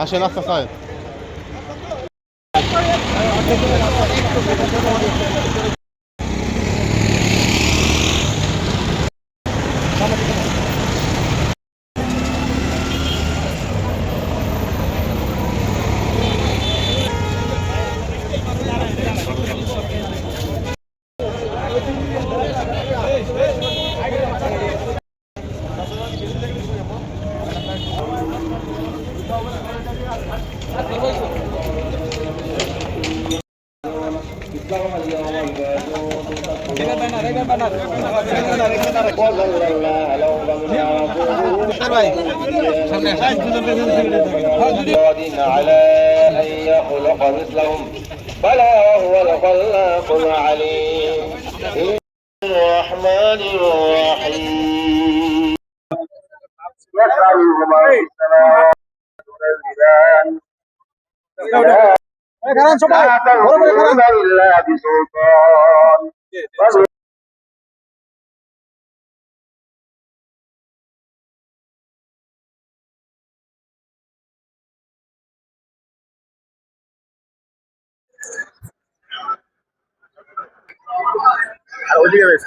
আসেন আস্তে আস্তে على أن يخلق مثلهم بلى وهو الخلاق العليم الرحمن الرحيم Oh, dear.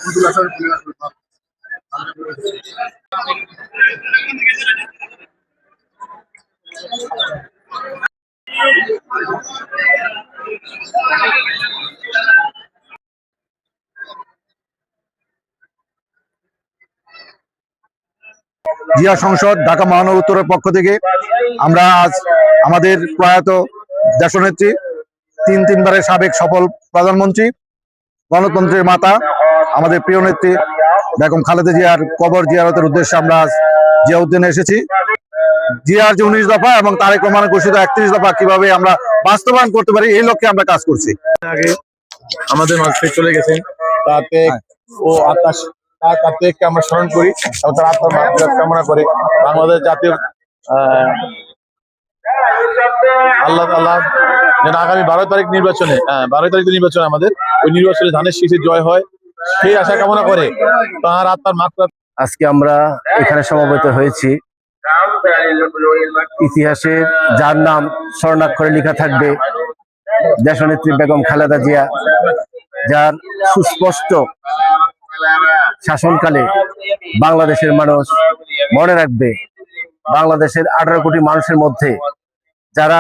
জিয়া সংসদ, ঢাকা মহানগর উত্তরের পক্ষ থেকে আমরা আজ আমাদের প্রয়াত দেশনেত্রী, তিন তিনবারের সাবেক সফল প্রধানমন্ত্রী, গণতন্ত্রের মাতা, আমাদের প্রিয় নেত্রী বেগম খালেদা জিয়ার কবর জিয়ারতের উদ্দেশ্যে আমরা আজ জিয়া উদ্যানে এসেছি। জিয়ার যে উনিশ দফা এবং তারেক রহমানের ঘোষিত একত্রিশ দফা কীভাবে আমরা বাস্তবায়ন করতে পারি এই লক্ষ্যে আমরা কাজ করছি। আগে আমাদের মাঝ থেকে চলে গেছেন। তাতে ও আত্মাস তার আমরা স্মরণ করি এবং তার আত্মার মাত্রা কামনা করে বাংলাদেশ জাতীয় আহ, আল্লাহ আল্লাহ যেন আগামী বারো তারিখ নির্বাচনে হ্যাঁ, বারো তারিখ নির্বাচন আমাদের ওই নির্বাচনে ধানের শীষের জয় হয় সেই আশা কামনা করে তার আত্মার মাত্রা আজকে আমরা এখানে সমবেত হয়েছি। ইতিহাসে যার নাম স্বর্ণাক্ষরে লেখা থাকবে দেশনেত্রী বেগম খালেদা জিয়া, যার সুস্পষ্ট শাসনকালে বাংলাদেশের মানুষ মনে রাখবে, বাংলাদেশের আঠারো কোটি মানুষের মধ্যে যারা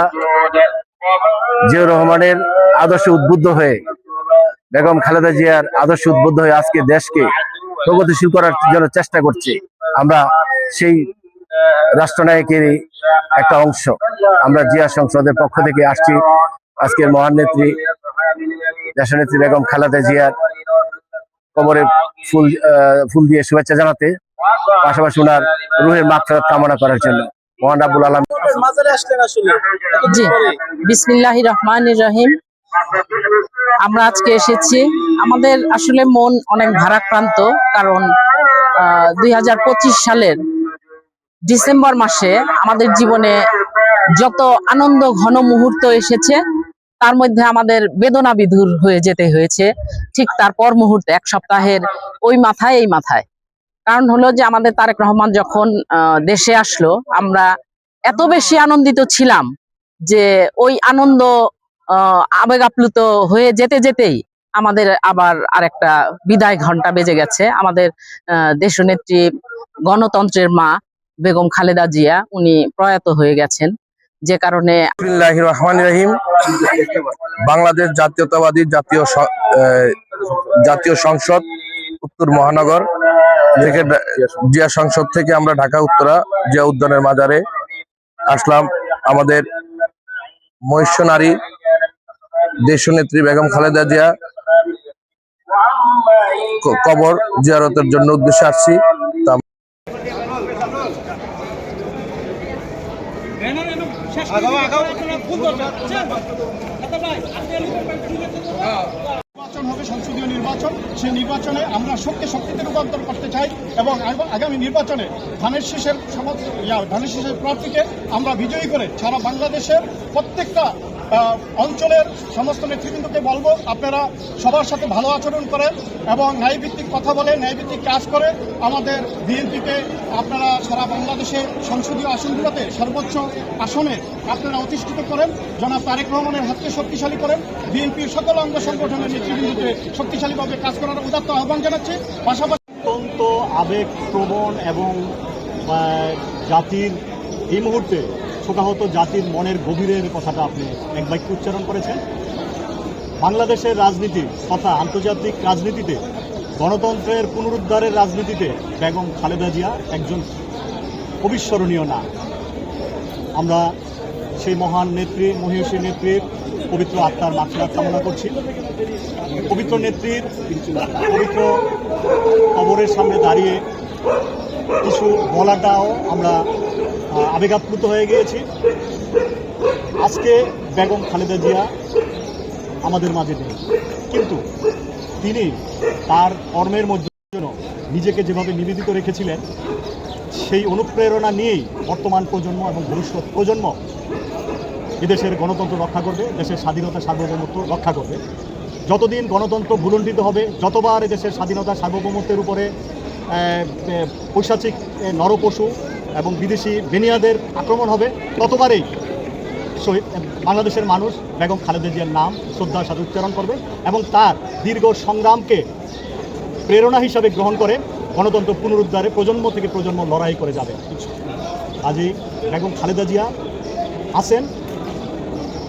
জিয়াউর রহমানের আদর্শে উদ্বুদ্ধ হয়ে, বেগম খালেদা জিয়ার আদর্শে উদ্বুদ্ধ হয়ে আজকে দেশকে প্রগতিশীল করার জন্য চেষ্টা করছে, আমরা সেই রাষ্ট্রনায়কেরই একটা অংশ। আমরা জিয়া সংসদের পক্ষ থেকে আসছি। আজকের মহান নেত্রী দেশনেত্রী বেগম খালেদা জিয়ার কবরে ফুল আহ, ফুল দিয়ে শুভেচ্ছা জানাতে পাশাপাশি ওনার রুহের মাত্রা কামনা করার জন্য। মহান আবুল আলম জি। বিসমিল্লাহ রহমান রহিম। আমরা আজকে এসেছি। আমাদের আসলে মন অনেক ভারাক্রান্ত কারণ দুই হাজার পঁচিশ সালের ডিসেম্বর মাসে আমাদের জীবনে যত আনন্দ ঘন মুহূর্ত এসেছে, তার মধ্যে আমাদের বেদনা বিধুর হয়ে যেতে হয়েছে। ঠিক তারপর মুহূর্তে, এক সপ্তাহের ওই মাথায়, এই মাথায়। কারণ হলো যে আমাদের তারেক রহমান যখন দেশে আসলো, আমরা এত বেশি আনন্দিত ছিলাম যে ওই আনন্দ আবেগ আপ্লুত হয়ে যেতে যেতেই আমাদের আবার আরেকটা বিদায় ঘণ্টা বেজে গেছে। আমাদের দেশনেত্রী গণতন্ত্রের মা বেগম খালেদা জিয়া, উনি প্রয়াত হয়ে গেছেন। যে কারণে রহমানির রহিম। বাংলাদেশ জাতীয়তাবাদী জাতীয় জাতীয় সংসদ, উত্তর মহানগর থেকে জিয়া সংসদ থেকে আমরা ঢাকা উত্তরা জিয়া উদ্যানের মাজারে আসলাম। আমাদের মহিষ্য নারী, দেশনেত্রী বেগম খালেদা জিয়া কবর জিয়ারতের জন্য উদ্দেশ্যে আসছি। নির্বাচন হবে সংসদীয় নির্বাচন। সেই নির্বাচনে আমরা শক্তি শক্তিতে রূপান্তর করতে চাই এবং আগামী নির্বাচনে ধানের শীষের ধানের শীষের প্রার্থীকে আমরা বিজয়ী করে সারা বাংলাদেশের প্রত্যেকটা অঞ্চলের সমস্ত নেতৃবৃন্দকে বলব, আপনারা সবার সাথে ভালো আচরণ করেন এবং ন্যায়ভিত্তিক কথা বলে ন্যায়ভিত্তিক কাজ করে আমাদের বিএনপিকে আপনারা সারা বাংলাদেশে সংসদীয় আসনগুলোতে সর্বোচ্চ আসনে আপনারা অধিষ্ঠিত করেন, জনাব তারেক রহমানের হাতকে শক্তিশালী করেন, বিএনপির সকল অঙ্গ সংগঠনের নেতৃবৃন্দকে শক্তিশালীভাবে কাজ করার উদাত্ত আহ্বান জানাচ্ছে। পাশাপাশি অত্যন্ত আবেগপ্রবণ এবং জাতির, এই মুহূর্তে শোকাহত জাতির মনের গভীরের কথাটা আপনি এক বাক্য উচ্চারণ করেছেন। বাংলাদেশের রাজনীতি তথা আন্তর্জাতিক রাজনীতিতে গণতন্ত্রের পুনরুদ্ধারের রাজনীতিতে বেগম খালেদা জিয়া একজন অবিস্মরণীয় না। আমরা সেই মহান নেত্রী মহিষী নেত্রীর পবিত্র আত্মার মাত্রা কামনা করছি। পবিত্র নেত্রীর পবিত্র কবরের সামনে দাঁড়িয়ে কিছু বলাটাও আমরা আবেগাপ্লুত হয়ে গিয়েছি। আজকে বেগম খালেদা জিয়া আমাদের মাঝে নেই। কিন্তু তিনি তার কর্মের মধ্যে নিজেকে যেভাবে নিবেদিত রেখেছিলেন সেই অনুপ্রেরণা নিয়েই বর্তমান প্রজন্ম এবং ভবিষ্যৎ প্রজন্ম এদেশের গণতন্ত্র রক্ষা করবে, দেশের স্বাধীনতা, সার্বভৌমত্ব রক্ষা করবে। যতদিন গণতন্ত্র ভুলণ্ঠিত হবে, যতবার এদেশের স্বাধীনতা, সার্বভৌমত্বের উপরে পৈশাচিক নরপশু এবং বিদেশি বেনিয়াদের আক্রমণ হবে, ততবারেই শহীদ বাংলাদেশের মানুষ বেগম খালেদা জিয়ার নাম শ্রদ্ধার সাথে উচ্চারণ করবে এবং তার দীর্ঘ সংগ্রামকে প্রেরণা হিসাবে গ্রহণ করে গণতন্ত্র পুনরুদ্ধারে প্রজন্ম থেকে প্রজন্ম লড়াই করে যাবে। আজই বেগম খালেদা জিয়া আছেন।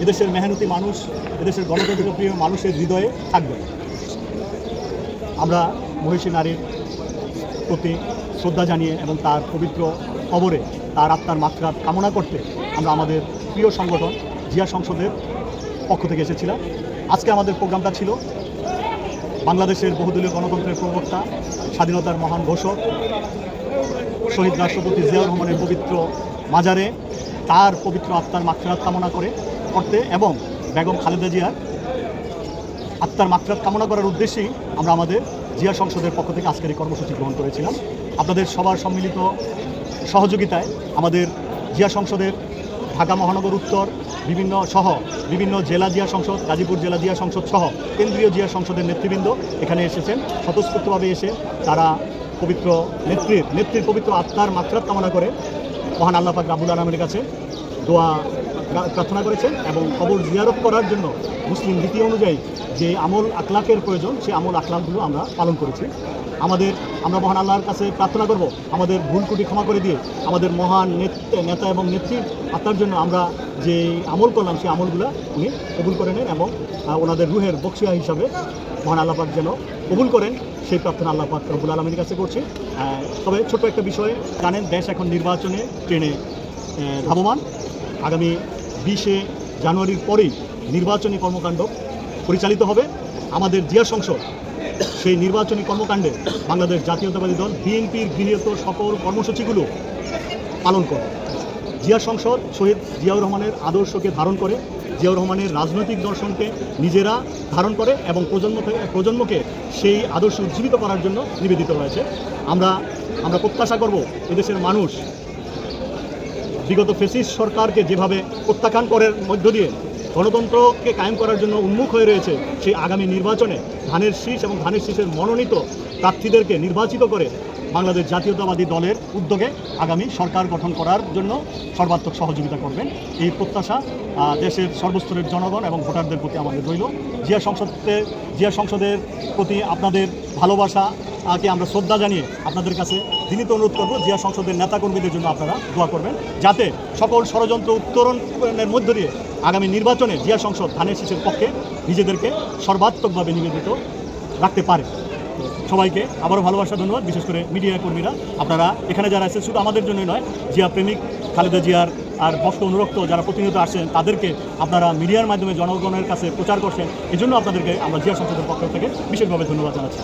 এদেশের মেহনতি মানুষ, এদেশের গণতন্ত্র প্রিয় মানুষের হৃদয়ে থাকবে। আমরা মহিষী নারীর প্রতি শ্রদ্ধা জানিয়ে এবং তার পবিত্র কবরে তার আত্মার মাত্রা কামনা করতে আমরা আমাদের প্রিয় সংগঠন জিয়া সংসদের পক্ষ থেকে এসেছিলাম। আজকে আমাদের প্রোগ্রামটা ছিল বাংলাদেশের বহুদলীয় গণতন্ত্রের প্রবক্তা, স্বাধীনতার মহান ঘোষক, শহীদ রাষ্ট্রপতি জিয়াউর রহমানের পবিত্র মাজারে তার পবিত্র আত্মার মাত্রাত কামনা করে করতে এবং বেগম খালেদা জিয়ার আত্মার মাত্রাত কামনা করার উদ্দেশ্যেই আমরা আমাদের জিয়া সংসদের পক্ষ থেকে আজকের এই কর্মসূচি গ্রহণ করেছিলাম। আপনাদের সবার সম্মিলিত সহযোগিতায় আমাদের জিয়া সংসদের ঢাকা মহানগর উত্তর বিভিন্ন সহ বিভিন্ন জেলা জিয়া সংসদ, গাজীপুর জেলা জিয়া সংসদ সহ কেন্দ্রীয় জিয়া সংসদের নেতৃবৃন্দ এখানে এসেছেন। স্বতঃস্ফূর্তভাবে এসে তারা পবিত্র নেত্রীর নেত্রীর পবিত্র আত্মার মাত্রাত কামনা করে মহান আল্লাহ পাক রাবুল আলমের কাছে দোয়া প্রার্থনা করেছেন এবং কবর জিয়ারত করার জন্য মুসলিম রীতি অনুযায়ী যে আমল আখলাকের প্রয়োজন সেই আমল আখলাকগুলো আমরা পালন করেছি। আমাদের, আমরা মহান আল্লাহর কাছে প্রার্থনা করব, আমাদের ভুল ত্রুটি ক্ষমা করে দিয়ে আমাদের মহান নেত- নেতা এবং নেত্রীর আত্মার জন্য আমরা যে আমল করলাম সেই আমলগুলো উনি কবুল করে নেন এবং ওনাদের রুহের বক্সিয়া হিসাবে মহান আল্লাহ পাক যেন কবুল করেন, সেই প্রার্থনা আল্লাহ পাক রবুল আলমীর কাছে করছি। তবে ছোট্ট একটা বিষয়ে, জানেন দেশ এখন নির্বাচনে ট্রেনে ধাবমান। আগামী বিশে জানুয়ারির পরেই নির্বাচনী কর্মকাণ্ড পরিচালিত হবে। আমাদের জিয়া সংসদ, সেই নির্বাচনী কর্মকাণ্ডে বাংলাদেশ জাতীয়তাবাদী দল, বিএনপির গৃহীত সকল কর্মসূচিগুলো পালন করে। জিয়া সংসদ শহীদ জিয়াউর রহমানের আদর্শকে ধারণ করে, জিয়াউর রহমানের রাজনৈতিক দর্শনকে নিজেরা ধারণ করে এবং প্রজন্ম প্রজন্মকে সেই আদর্শ উজ্জীবিত করার জন্য নিবেদিত হয়েছে আমরা আমরা প্রত্যাশা করব এদেশের মানুষ বিগত ফেসিস সরকারকে যেভাবে প্রত্যাখ্যান করার মধ্য দিয়ে গণতন্ত্রকে কায়েম করার জন্য উন্মুখ হয়ে রয়েছে সেই আগামী নির্বাচনে ধানের শীষ এবং ধানের শীষের মনোনীত প্রার্থীদেরকে নির্বাচিত করে বাংলাদেশ জাতীয়তাবাদী দলের উদ্যোগে আগামী সরকার গঠন করার জন্য সর্বাত্মক সহযোগিতা করবেন। এই প্রত্যাশা দেশের সর্বস্তরের জনগণ এবং ভোটারদের প্রতি আমাদের রইল। জিয়া সংসদে জিয়া সংসদের প্রতি আপনাদের ভালোবাসা আহ, আমরা শ্রদ্ধা জানিয়ে আপনাদের কাছে বিনীত অনুরোধ করব, জিয়া সংসদের নেতাকর্মীদের জন্য আপনারা দোয়া করবেন, যাতে সকল ষড়যন্ত্র উত্তরণের মধ্য দিয়ে আগামী নির্বাচনে জিয়া সংসদ ধানের শীষের পক্ষে নিজেদেরকে সর্বাত্মকভাবে নিবেদিত রাখতে পারে। সবাইকে আবারও ভালোবাসা, ধন্যবাদ। বিশেষ করে মিডিয়া কর্মীরা, আপনারা এখানে যারা আছেন শুধু আমাদের জন্যই নয়, জিয়া প্রেমিক খালেদা জিয়ার আর ভক্ত অনুরক্ত যারা প্রতিনিয়ত আসেন তাদেরকে আপনারা মিডিয়ার মাধ্যমে জনগণের কাছে প্রচার করছেন, এজন্য আপনাদেরকে আমরা জিয়া সংসদের পক্ষ থেকে বিশেষভাবে ধন্যবাদ জানাচ্ছি।